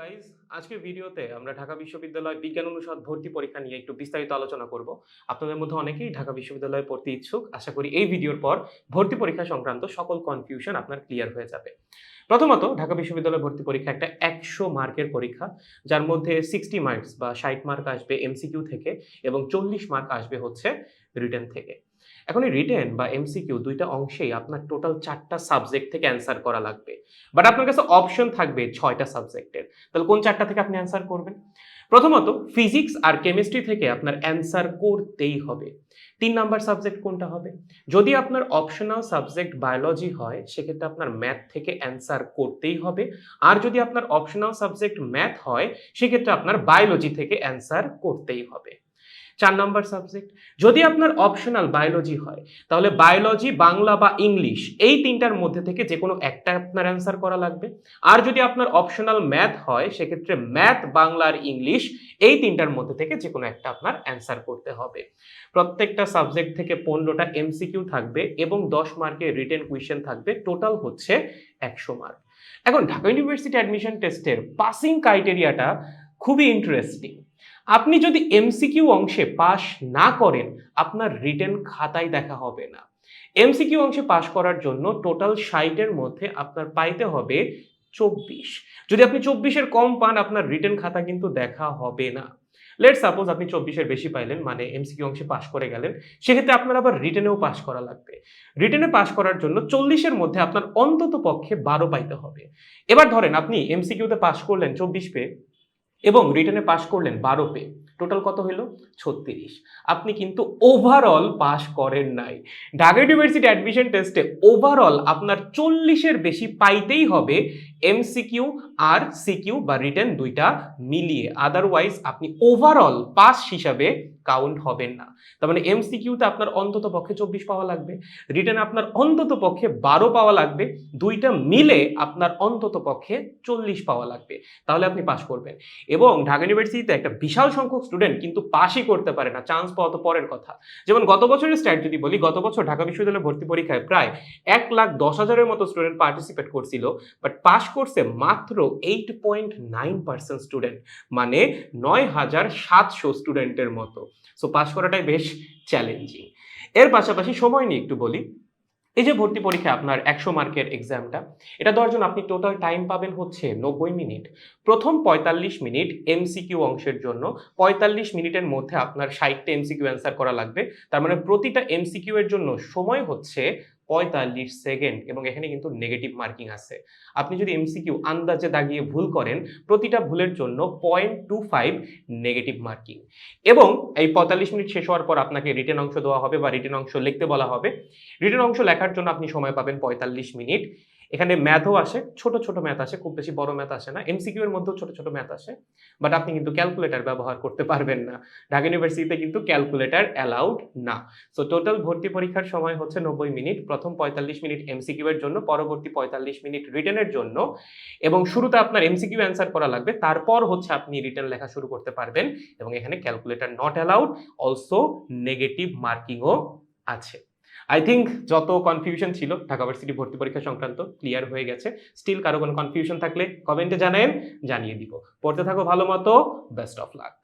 Guys আজকের ভিডিওতে আমরা ঢাকা বিশ্ববিদ্যালয় বিজ্ঞান অনুষদ ভর্তি পরীক্ষা নিয়ে একটু বিস্তারিত আলোচনা করব। আপনাদের মধ্যে অনেকেই ঢাকা বিশ্ববিদ্যালয়ে পড়তে ইচ্ছুক। আশা করি এই ভিডিওর পর ভর্তি পরীক্ষা সংক্রান্ত সকল কনফিউশন আপনার ক্লিয়ার হয়ে যাবে। প্রথমত ঢাকা বিশ্ববিদ্যালয় ভর্তি পরীক্ষা একটা একশো মার্কের পরীক্ষা, যার মধ্যে সিক্সটি মার্কস বা ষাট মার্ক আসবে এমসিকিউ থেকে এবং চল্লিশ মার্ক আসবে হচ্ছে রিটেন থেকে। এখন এই রিটেন বা এমসিকিউ দুইটা অংশেই আপনার টোটাল চারটা সাবজেক্ট থেকে অ্যান্সার করা লাগবে। বাট আপনার কাছে অপশন থাকবে ছয়টা সাবজেক্টের তাহলে কোন চারটা থেকে আপনি অ্যান্সার করবেন? প্রথমত ফিজিক্স আর কেমিস্ট্রি থেকে আপনার অ্যান্সার করতেই হবে। তিন নাম্বার সাবজেক্ট কোনটা হবে? যদি আপনার অপশনাল সাবজেক্ট বায়োলজি হয়, সেক্ষেত্রে আপনার ম্যাথ থেকে অ্যান্সার করতেই হবে। আর যদি আপনার অপশনাল সাবজেক্ট ম্যাথ হয়, সেক্ষেত্রে আপনার বায়োলজি থেকে অ্যান্সার করতেই হবে। চার নম্বর সাবজেক্ট যদি আপনার অপশনাল বায়োলজি হয়, তাহলে বায়োলজি বাংলা বা ইংলিশ এই তিনটার মধ্যে থেকে যে কোনো একটা আপনার অ্যান্সার করা লাগবে। আর যদি আপনার অপশনাল ম্যাথ হয়, সেক্ষেত্রে ম্যাথ বাংলা আর ইংলিশ এই তিনটার মধ্যে থেকে যে কোনো একটা আপনার অ্যান্সার করতে হবে। প্রত্যেকটা সাবজেক্ট থেকে পনেরোটা এমসিকিউ থাকবে এবং দশ মার্কের রিটেন কুয়েশন থাকবে। টোটাল হচ্ছে একশো মার্ক। এখন ঢাকা ইউনিভার্সিটি অ্যাডমিশন টেস্টের পাসিং ক্রাইটেরিয়াটা খুবই ইন্টারেস্টিং আপনি যদি এমসিকিউ অংশে পাশ না করেন, আপনার রিটেন খাতায় দেখা হবে না। এমসিকিউ অংশে পাশ করার জন্য টোটাল ষাটের মধ্যে আপনার পাইতে হবে চব্বিশ। যদি আপনি চব্বিশের কম পান, আপনার রিটেন খাতা কিন্তু দেখা হবে না। লেট সাপোজ আপনি চব্বিশের বেশি পাইলেন মানে এমসিকিউ অংশে পাশ করে গেলেন, সেক্ষেত্রে আপনার আবার রিটেনেও পাশ করা লাগবে। রিটেনে পাশ করার জন্য চল্লিশের মধ্যে আপনার অন্তত পক্ষে বারো পাইতে হবে। এবার ধরেন আপনি এমসিকিউতে পাশ করলেন চব্বিশ পেয়ে এবং রিটার্নে পাশ করলেন বারো পে টোটাল কত হলো ছত্রিশ। আপনি কিন্তু ওভারঅল পাস করেন নাই। ঢাকা ইউনিভার্সিটি অ্যাডমিশন টেস্টে ওভারঅল আপনার চল্লিশের বেশি পাইতেই হবে এমসিকিউ আর সিকিউ বা রিটেন দুইটা মিলিয়ে আদারওয়াইজ আপনি ওভারঅল পাস হিসাবে কাউন্ট হবেন না। তার মানে এমসিকিউতে আপনার অন্তত পক্ষে চব্বিশ পাওয়া লাগবে রিটেন আপনার অন্তত পক্ষে বারো পাওয়া লাগবে, দুইটা মিলে আপনার অন্তত পক্ষে চল্লিশ পাওয়া লাগবে। তাহলে আপনি পাশ করবেন। এবং ঢাকা ইউনিভার্সিটিতে একটা বিশাল সংখ্যক স্টুডেন্ট কিন্তু পাশই করতে পারে না চান্স পাওয়া তো পরের কথা। যেমন গত বছরের স্ট্যাট যদি বলি, গত বছর ঢাকা বিশ্ববিদ্যালয় ভর্তি পরীক্ষায় প্রায় এক লাখ দশ হাজারের মতো স্টুডেন্ট পার্টিসিপেট করছিল বাট পাশ করছে মাত্র eight point nine percent student মানে নয় হাজার সাতশো স্টুডেন্টের মতো। সো পাশ করাটাই বেশ চ্যালেঞ্জিং এর পাশাপাশি সময় নিয়ে একটু বলি। এই যে ভর্তি পরীক্ষা আপনার একশো মার্কের এক্সামটা এটা দেওয়ার জন্য আপনি টোটাল টাইম পাবেন হচ্ছে নব্বই মিনিট। প্রথম পঁয়তাল্লিশ মিনিট এমসিকিউ অংশের জন্য, পঁয়তাল্লিশ মিনিটের মধ্যে আপনার ষাটটা এমসিকিউ অ্যান্সার করা লাগবে। তার মানে প্রতিটা এমসিকিউ এর জন্য সময় হচ্ছে পঁয়তাল্লিশ সেকেন্ড এবং এখানে কিন্তু নেগেটিভ মার্কিং আছে। আপনি যদি এমসিকিউ আন্দাজে দাগিয়ে ভুল করেন, প্রতিটা ভুলের জন্য point two five negative marking এবং এই পঁয়তাল্লিশ মিনিট শেষ হওয়ার পর আপনাকে রিটেন অংশ দেওয়া হবে বা রিটেন অংশ লিখতে বলা হবে। রিটার্ন অংশ লেখার জন্য আপনি সময় পাবেন পঁয়তাল্লিশ মিনিট। এখানে ম্যাথও আসে, ছোট ছোট ম্যাথ আসে, খুব বেশি বড় ম্যাথ আসে না। এমসিকিউ এর মধ্যেও ছোট ছোট ম্যাথ আসে বাট আপনি কিন্তু ক্যালকুলেটর ব্যবহার করতে পারবেন না। ঢাকা ইউনিভার্সিটিতে কিন্তু ক্যালকুলেটর অ্যালাউড না। সো টোটাল ভর্তি পরীক্ষার সময় হচ্ছে নব্বই মিনিট, প্রথম পঁয়তাল্লিশ মিনিট এমসিকিউ এর জন্য, পরবর্তী পঁয়তাল্লিশ মিনিট রিটেনের জন্য, এবং শুরুতে আপনার এমসিকিউ অ্যান্সার করা লাগবে, তারপর হচ্ছে আপনি রিটার্ন লেখা শুরু করতে পারবেন, এবং এখানে calculator not allowed also negative মার্কিংও আছে। আই থিঙ্ক যত কনফিউশন ছিল, ঢাকা ভার্সিটি ভর্তি পরীক্ষা সংক্রান্ত ক্লিয়ার হয়ে গেছে। স্টিল কারও কোনো কনফিউশন থাকলে কমেন্টে জানেন জানিয়ে দিব। পড়তে থাকো ভালো মতো বেস্ট অফ লাক